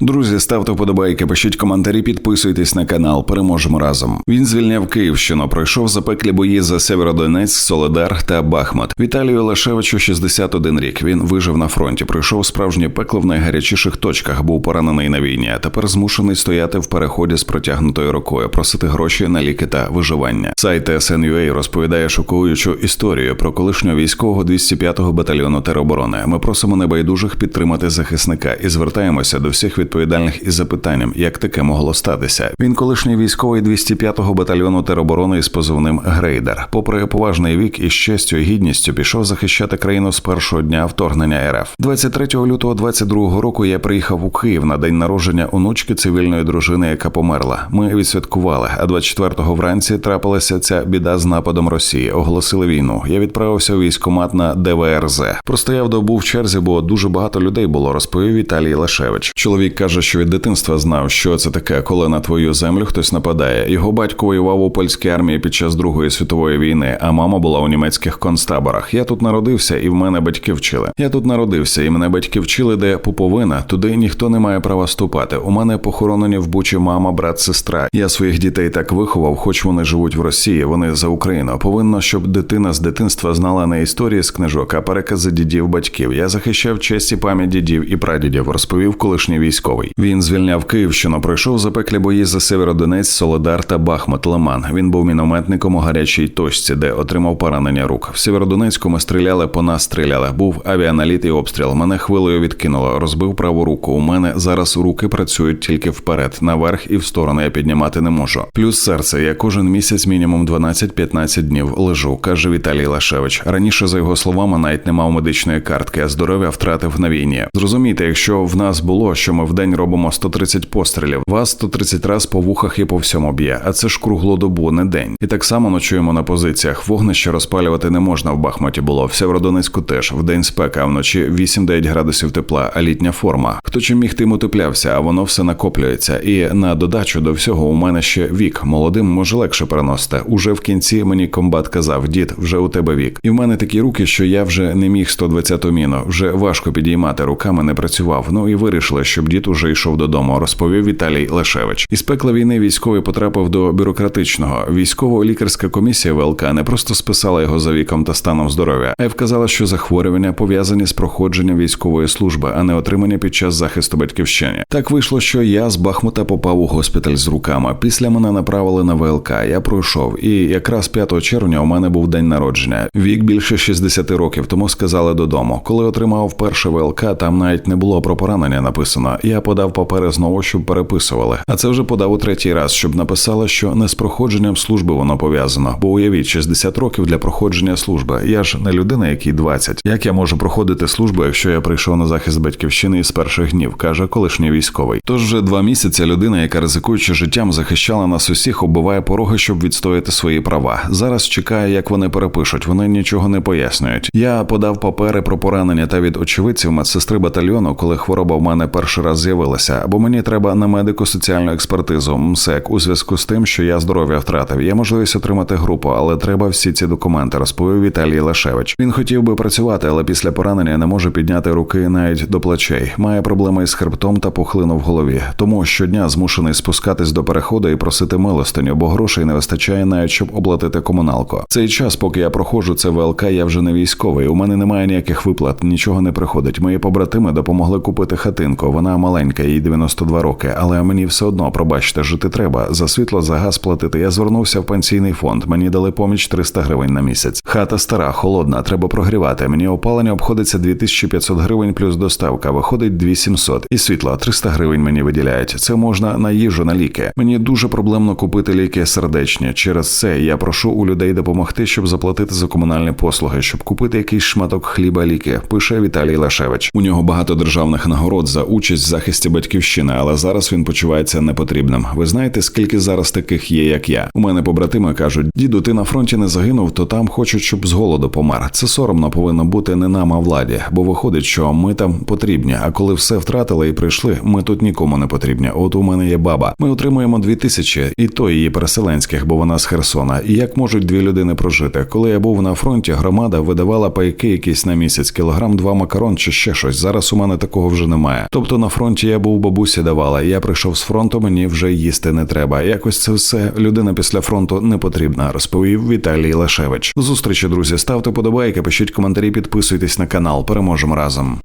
Друзі, ставте вподобайки, пишіть коментарі, підписуйтесь на канал. Переможемо разом. Він звільняв Київщину, пройшов запеклі бої за Северодонецьк, Соледар та Бахмут. Віталію Лешевичу 61 рік. Він вижив на фронті, пройшов справжнє пекло в найгарячіших точках, був поранений на війні. А тепер змушений стояти в переході з протягнутою рукою, просити гроші на ліки та виживання. Сайт SNUA розповідає шокуючу історію про колишнього військового 205-го батальйону тероборони. Ми просимо небайдужих підтримати захисника і звертаємося до всіх відповідальних із запитанням, як таке могло статися. Він колишній військовий 205-го батальйону тероборони із позивним Грейдер. Попри поважний вік і з честю і гідністю пішов захищати країну з першого дня вторгнення РФ. 23 лютого 22 року я приїхав у Київ на день народження онучки цивільної дружини, яка померла. Ми відсвяткували. А 24-го вранці трапилася ця біда з нападом Росії. Оголосили війну. Я відправився у військкомат на ДВРЗ. Простояв добу в черзі, бо дуже багато людей було. Розповів Віталій Лашевич. Чоловік каже, що від дитинства знав, що це таке, коли на твою землю хтось нападає. Його батько воював у польській армії під час Другої світової війни, а мама була у німецьких концтаборах. Я тут народився, і в мене батьки вчили. Я тут народився, і мене батьки вчили, де пуповина, туди ніхто не має права ступати. У мене похоронені в Бучі мама, брат, сестра. Я своїх дітей так виховав, хоч вони живуть в Росії. Вони за Україну. Повинно, щоб дитина з дитинства знала не історії з книжок, а перекази дідів батьків. Я захищав честь і пам'ять дідів і прадідів, розповів колишній військовий. Він звільняв Київщину, пройшов запеклі бої за Северодонець, Солодар та Бахмут Лиман. Він був мінометником у гарячій точці, де отримав поранення рук. В Северодонецьку ми стріляли, по нас стріляли. Був авіаналіт і обстріл. Мене хвилею відкинуло, розбив праву руку. У мене зараз руки працюють тільки вперед, наверх і в сторону я піднімати не можу. Плюс серце. Я кожен місяць мінімум 12-15 днів лежу, каже Віталій Лашевич. Раніше, за його словами, навіть не мав медичної картки, а здоров'я втратив на війні. Зрозумійте, якщо в нас було, що ми в день робимо 130 пострілів, вас 130 раз по вухах і по всьому б'є, а це ж круглу добу, не день. І так само ночуємо на позиціях. Вогнище розпалювати не можна в Бахмуті було. В Сєвєродонецьку теж в день спека, вночі 8-9 градусів тепла, а літня форма. Хто чим міг тим утеплявся, а воно все накоплюється. І на додачу до всього у мене ще вік. Молодим може легше переносити. Уже в кінці мені комбат казав: дід, вже у тебе вік. І в мене такі руки, що я вже не міг 120-ту міну. Вже важко підіймати руками, не працював. Ну і вирішили, щоб дід уже йшов додому. Розповів Віталій Лешевич. Із пекла війни військовий потрапив до бюрократичного. Військово-лікарська комісія ВЛК не просто списала його за віком та станом здоров'я, а й вказала, що захворювання пов'язані з проходженням військової служби, а не отримання під час захисту батьківщини. Так вийшло, що я з Бахмута попав у госпіталь з руками. Після мене направили на ВЛК. Я пройшов, і якраз 5 червня у мене був день народження. Вік більше 60 років, тому сказали додому. Коли отримав перше ВЛК, там навіть не було про поранення написано. Я подав папери знову, щоб переписували. А це вже подав у третій раз, щоб написали, що не з проходженням служби воно пов'язано. Бо уявіть, 60 років для проходження служби. Я ж не людина, якій 20. Як я можу проходити службу, якщо я прийшов на захист батьківщини із перших днів, каже колишній військовий. Тож вже два місяці людина, яка ризикуючи життям, захищала нас усіх, оббиває пороги, щоб відстояти свої права. Зараз чекає, як вони перепишуть. Вони нічого не пояснюють. Я подав папери про поранення та від очевидців медсестри батальйону, коли хвороба в мене перший раз з'явилася, бо мені треба на медико-соціальну експертизу МСЕК у зв'язку з тим, що я здоров'я втратив. Є можливість отримати групу, але треба всі ці документи, розповів Віталій Лашевич. Він хотів би працювати, але після поранення не може підняти руки навіть до плечей. Має проблеми із хребтом та пухлину в голові. Тому щодня змушений спускатись до переходу і просити милостиню, бо грошей не вистачає навіть щоб оплатити комуналку. Цей час, поки я проходжу це ВЛК, я вже не військовий. У мене немає ніяких виплат, нічого не приходить. Мої побратими допомогли купити хатинку. Вона маленька, їй 92 роки, але мені все одно, пробачте, жити треба. За світло, за газ платити. Я звернувся в пенсійний фонд. Мені дали поміч 300 гривень на місяць. Хата стара, холодна, треба прогрівати. Мені опалення обходиться 2500 гривень плюс доставка. Виходить 2700. І світло 300 гривень мені виділяють. Це можна на їжу, на ліки. Мені дуже проблемно купити ліки сердечні. Через це я прошу у людей допомогти, щоб заплатити за комунальні послуги, щоб купити якийсь шматок хліба, ліки. Пише Віталій Лашевич. У нього багато державних нагород за участь в захисті батьківщини, але зараз він почувається непотрібним. Ви знаєте, скільки зараз таких є, як я? У мене побратими кажуть: діду, ти на фронті не загинув, то там хочуть, щоб з голоду помер. Це соромно повинно бути не нам, а владі, бо виходить, що ми там потрібні. А коли все втратили і прийшли, ми тут нікому не потрібні. От у мене є баба. Ми отримуємо дві тисячі, і то її переселенських, бо вона з Херсона. І як можуть дві людини прожити? Коли я був на фронті, громада видавала пайки якісь на місяць, кілограм два макарон чи ще щось. Зараз у мене такого вже немає. Тобто на фронті. Фронті я був бабусі давала. Я прийшов з фронту, мені вже їсти не треба. Якось це все людина після фронту не потрібна, розповів Віталій Лашевич. Зустрічі, друзі. Ставте подобайки, пишіть коментарі, підписуйтесь на канал. Переможемо разом.